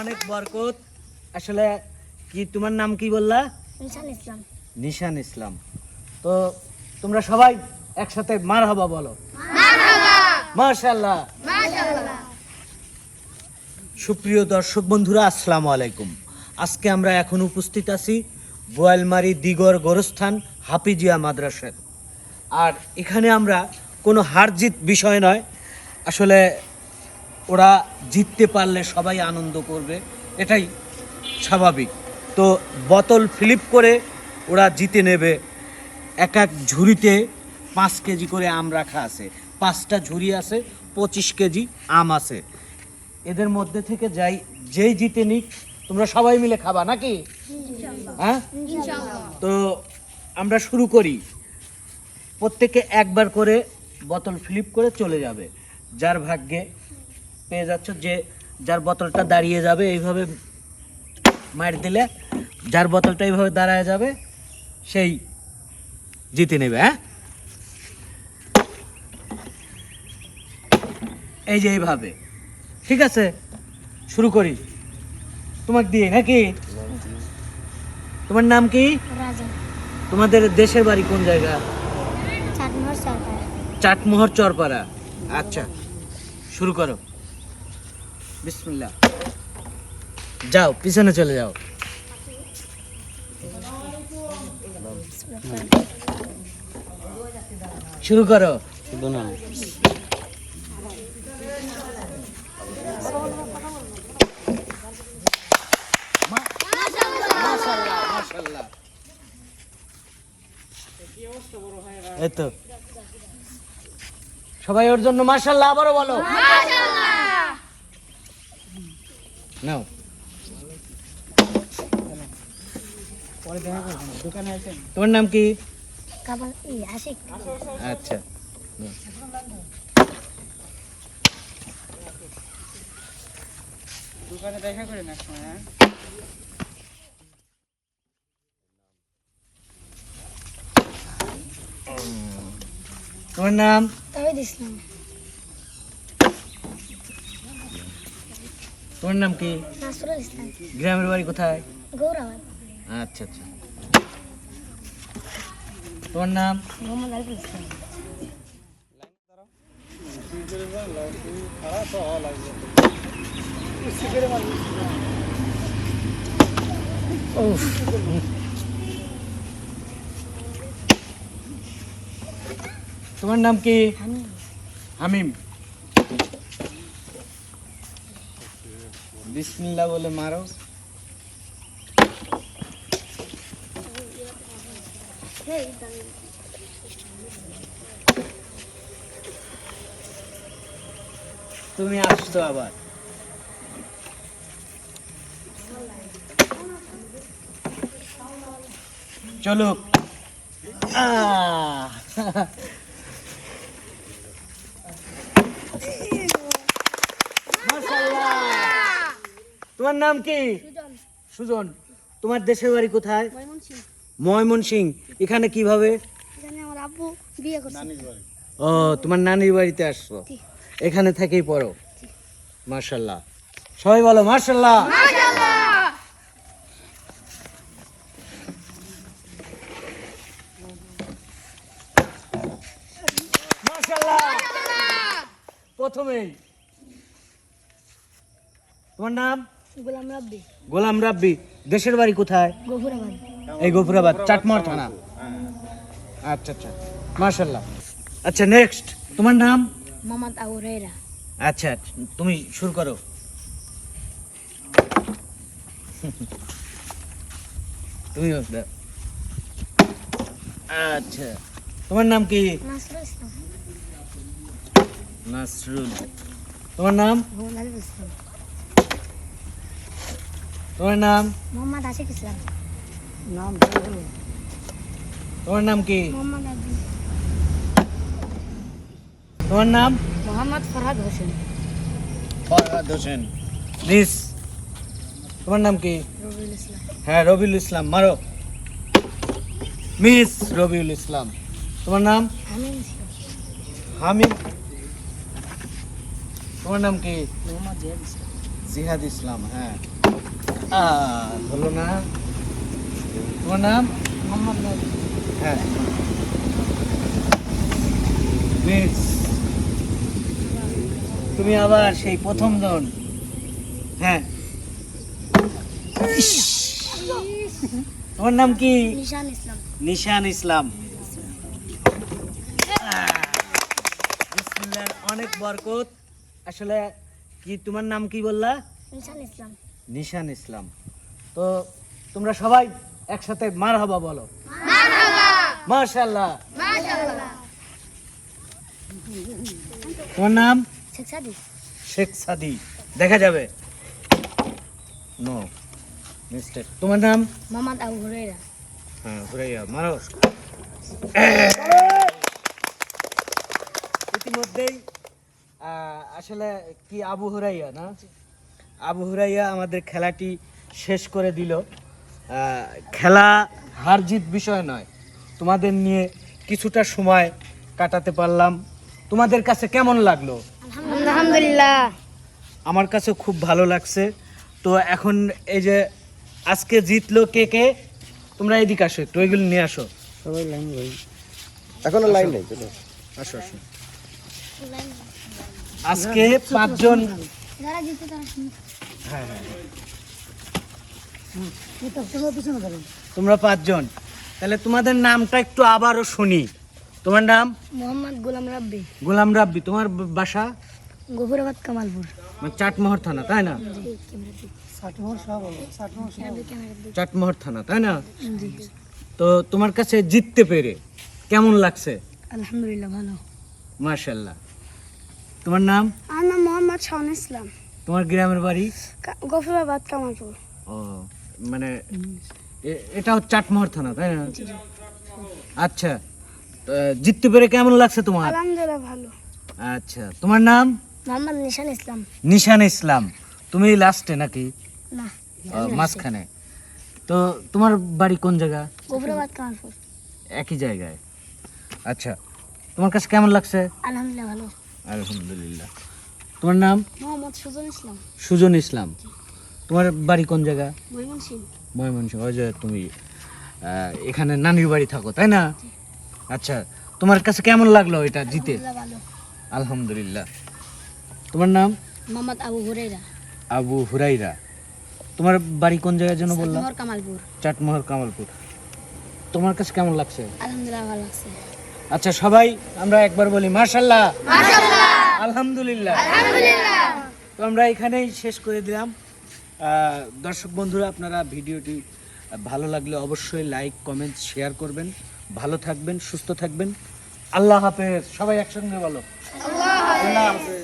অনেক বরকত। আসলে কি তোমার নাম কি বললা? নিশান ইসলাম। নিশান ইসলাম। তো তোমরা সবাই একসাথে মার হবা বলো মাশাল্লাহ সুপ্রিয় দর্শক বন্ধুরা আসসালামু আলাইকুম। আজকে আমরা এখন উপস্থিত আছি বোয়ালমারি দিগর গোরস্থান হাফিজিয়া মাদ্রাসার আর এখানে আমরা কোনো হার জিত বিষয় নয় আসলে ওরা জিততে পারলে সবাই আনন্দ করবে এটাই স্বাভাবিক। তো বোতল ফ্লিপ করে ওরা জিতে নেবে। এক এক ঝুড়িতে পাঁচ কেজি করে আম রাখা আছে। পাঁচটা ঝুড়ি আছে পঁচিশ কেজি আম আছে। এদের মধ্যে থেকে যাই যেই জিতে নিক তোমরা সবাই মিলে খাবা নাকি? হ্যাঁ? তো আমরা শুরু করি। প্রত্যেকে একবার করে বোতল ফ্লিপ করে চলে যাবে। যার ভাগ্যে পেয়ে যাচ্ছ যে যার বোতলটা দাঁড়িয়ে যাবে এইভাবে মার দিলে যার বোতলটা এইভাবে দাঁড়ায় যাবে সেই জিতে নেবে হ্যাঁ? এই যে এইভাবে। ঠিক আছে শুরু করি। তোমাকে দিয়ে নাকি? তোমার নাম কি? তোমাদের দেশের বাড়ি কোন জায়গা? চাটমোহর চরপাড়া। আচ্ছা শুরু করো। বিসমিল্লাহ। যাও পিছনে চলে যাও। শুরু করো। এই তো। সবাই ওর জন্য মার্শাল্লাহ আবারও বলো। নাও। তোমার নাম কি? আচ্ছা। দোকানে দেখা করে না সময় হ্যাঁ? তোমার নাম? তহিদ ইসলাম তোমার নাম কি? নাসরুল ইসলাম। গ্রামের বাড়ি কোথায়? গৌরাবাদ। আচ্ছা আচ্ছা। তোমার নাম? মোহাম্মদ আরিফুল ইসলাম। উফ। তোমার নাম কি? হামিম। বিসমিল্লাহ বলে মারো। তুমি আসছো আবার। চলো আহ! তোমার নাম কি? সুজন। তোমার দেশের বাড়ি কোথায়? ময়মনসিংহ। ময়মন সিং এখানে কীভাবে? এখানে আমার আব্বু বিয়ে করছে। ও তোমার নানির বাড়িতে আসছো? এখানে থেকেই পড়ো। মার্শাল্লাহ সবাই বলো মার্শাল্লাহ মার্শাল্লাহ প্রথমেই। তোমার নাম? গোলাম রাব্বি। গোলাম রাব্বি দেশের বাড়ি কোথায়? গফুরাবাদ। এই গফুরাবাদ চাটমার থানা। আচ্ছা আচ্ছা। মার্শাল্লাহ আচ্ছা নেক্সট তোমার নাম? মোহাম্মদ আবু আচ্ছা তুমি শুরু করো। তুমি আচ্ছা তোমার নাম কি? নাসরুল তোমার নাম? তোমার নাম? মোহাম্মদ আশিক ইসলাম। নাম তোমার নাম কি? মোহাম্মদ তোমার নাম? মোহাম্মদ ফরহাদ হোসেন। ফরহাদ হোসেন। প্লিজ তোমার নাম কি? রবিউল ইসলাম। হ্যাঁ রবিউল ইসলাম মারো। মিস রবিউল ইসলাম তোমার নাম? হামিদ তোমার নাম কি? মোহাম্মদ জিহাদ ইসলাম হ্যাঁ। না? তোমার নাম? মোহাম্মদ হ্যাঁ। বেশ। তুমি আবার সেই প্রথম জন। হ্যাঁ। তোমার নাম কি? নিশান ইসলাম। নিশান ইসলাম। অনেক বরকত। আসলে কি তোমার নাম কি বললা? নিশান ইসলাম। নিশান ইসলাম। তো তোমরা সবাই একসাথে মার হবা বলো মাশাল্লাহ তোমার নাম? শেখ সাদি দেখা যাবে। নো মিস্টেক তোমার নাম? মোহাম্মদ আবু হুরাইরা হ্যাঁ ঘুরাইয়া মারো। ইতিমধ্যেই আহ, আসলে কি আবু হুরাইয়া না? আবু হুরাইয়া আমাদের খেলাটি শেষ করে দিল। খেলা হার জিত বিষয় নয়। তোমাদের নিয়ে কিছুটা সময় কাটাতে পারলাম। তোমাদের কাছে কেমন লাগল? আলহামদুলিল্লাহ। আমার কাছে খুব ভালো লাগছে। তো এখন এই যে আজকে জিতলো কে কে? তোমরা এদিকে আসো একটু ওইগুলো নিয়ে আসো। সবাই লাইন ভাই। এখনও লাইন নেই আসো আসো। আজকে পাঁচজন যারা জিতে তারা হ্যাঁ হ্যাঁ। তোমরা পাঁচজন। তাহলে তোমাদের নামটা একটু আবারও শুনি। তোমার নাম? মোহাম্মদ গোলাম রাব্বি। গোলাম রাব্বি। তোমার বাসা? গফুরাবাদ কামালপুর। মানে চাটমোহর থানা তাই না? চাটমোহর থানা তাই না? তো তোমার কাছে জিততে পেরে কেমন লাগছে? আলহামদুলিল্লাহ ভালো। মার্শাল্লাহ তোমার নাম? মোহাম্মদ শাহন ইসলাম। তোমার গ্রামের বাড়ি? গফুরাবাদ কামালপুর ও মানে এ- এটাও চাটমোহর থানা তাই না? আচ্ছা জিততে পেরে কেমন লাগছে তোমার? আলহামদুলিল্লাহ ভালো। আচ্ছা তোমার নাম? মোহাম্মদ নিশান ইসলাম। নিশান ইসলাম। তুমি লাস্টে নাকি? না মাঝখানে। তো তোমার বাড়ি কোন জায়গা? গফুরাবাদ কামালপুর একই জায়গায়। আচ্ছা তোমার কাছে কেমন লাগছে? আলহামদুলিল্লাহ ভালো। আলহামদুলিল্লাহ। তোমার নাম? মোহাম্মদ সুজন ইসলাম। সুজন ইসলাম। তোমার বাড়ি কোন জায়গা? ময়মনসিংহ। ময়মনসিংহ ওই যে তুমি এখানে নানির বাড়ি থাকো তাই না? আচ্ছা তোমার কাছে কেমন লাগল এটা জিতে? আলহামদুলিল্লাহ তোমার নাম? মোহাম্মদ আবু হুরাইরা আবু হুরাইরা তোমার বাড়ি কোন জায়গায় যেন বললাম? কামালপুর। চাটমোহর কামালপুর। তোমার কাছে কেমন লাগছে? আলহামদুলিল্লাহ ভালো লাগছে। আচ্ছা সবাই আমরা একবার বলি মার্শাল্লাহ আলহামদুলিল্লাহ। তো আমরা এখানেই শেষ করে দিলাম। দর্শক বন্ধুরা আপনারা ভিডিওটি ভালো লাগলে অবশ্যই লাইক কমেন্ট শেয়ার করবেন। ভালো থাকবেন সুস্থ থাকবেন। আল্লাহ হাফেজ। সবাই একসঙ্গে বলো। আল্লাহ হাফেজ।